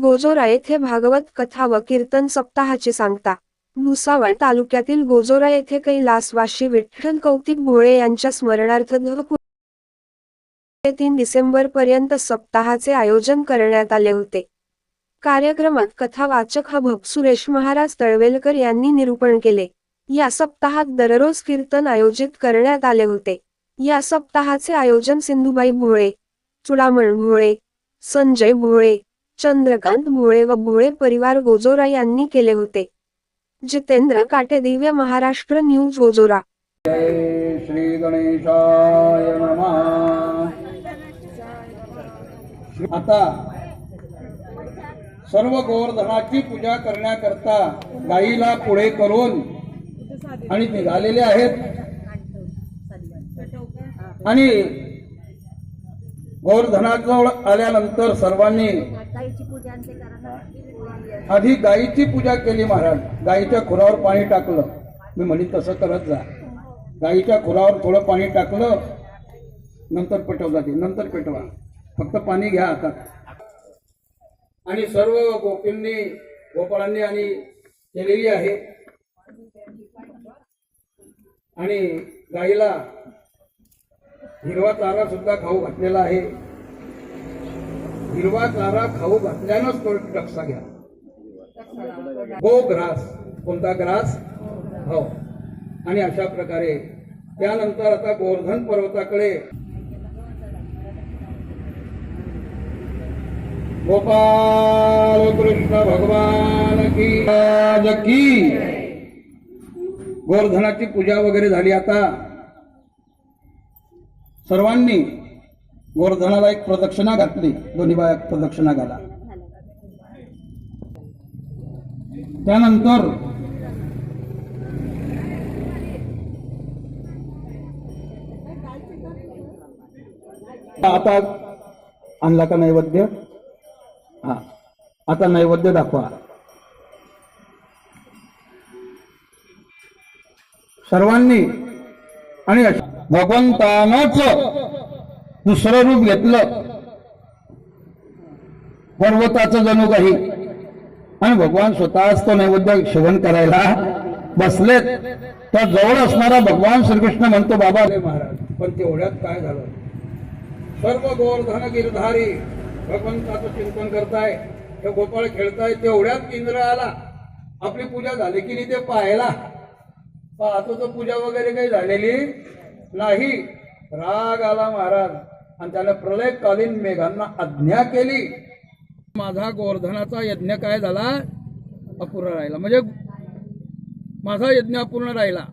गोजोरा येथे भागवत कथा व कीर्तन सप्ताहाची सांगता. भुसावळ तालुक्यातील गोजोरा येथे कैलासवाशी विठ्ठल कौतिक भोळे यांच्या स्मरणार्थ तीन डिसेंबर पर्यंत सप्ताहाचे आयोजन करण्यात आले होते. कार्यक्रमात कथा वाचक हभप सुरेश महाराज तळवेलकर यांनी निरूपण केले. या सप्ताहात दररोज कीर्तन आयोजित करण्यात आले होते. या सप्ताहाचे आयोजन सिंधुबाई भोळे चुडामण भोळे संजय भोळे चंद्रकांत भोळे व भोळे परिवार गोजोरा यांनी केले होते. जितेंद्र काटे दिव्य महाराष्ट्र न्यूज गोजोरा. श्री गणेशाय आता सर्व गोवर्धनाची पूजा करण्याकरता गाईला पुढे करून आणि निघालेले आहेत. आणि गोवर्धनाजवळ आल्यानंतर सर्वांनी आधी गायीची पूजा केली महाराज. गायीच्या खुरावर पाणी टाकलं. मी म्हणे तसं करत जा. गायीच्या खुरावर थोडं पाणी टाकलं नंतर पेटवला ते नंतर पेटवा. फक्त पाणी घ्या आता. आणि सर्व गोपींनी गोपाळांनी आणि केलेली आहे. आणि गाईला हिरवा चारा सुद्धा खाऊ घातलेला आहे. हिरवा चारा खाऊ घातल्यानंच तो रक्षा घ्या. गो ग्रास. कोणता ग्रास? हो. आणि अशा प्रकारे त्यानंतर आता गोवर्धन पर्वताकडे. गोपाल कृष्ण भगवान की राज की. गोवर्धनाची पूजा वगैरे झाली आता. सर्वांनी गोवर्धनाला एक प्रदक्षिणा घातली. दोन्ही बाया प्रदक्षिणा घाला. त्यानंतर आता आणला का नैवेद्य? हा. आता नैवेद्य दाखवा. सर्वांनी आणि भगवंतानाच दुसरं रूप घेतलं. पर्वताचं जणू काही. आणि भगवान स्वतःच तो नैवेद्य सेवन करायला बसलेत. तर जवळ असणारा भगवान श्रीकृष्ण म्हणतो बाबा रे महाराज पण तेवढ्यात काय झालं? सर्व गोवर्धन गिरधारी भगवंताचं चिंतन करताय ते गोपाळ खेळताय तेवढ्यात इंद्र आला. आपली पूजा झाली की नाही ते पाहायला. पाहतो तर पूजा वगैरे काही झालेली नाही. राग आला महाराज. आणि त्याने प्रलयकालीन मेघांना आज्ञा केली. माझा गोवर्धनाचा यज्ञ काय झाला? अपूर्ण राहिला. म्हणजे माझा यज्ञ अपूर्ण राहिला.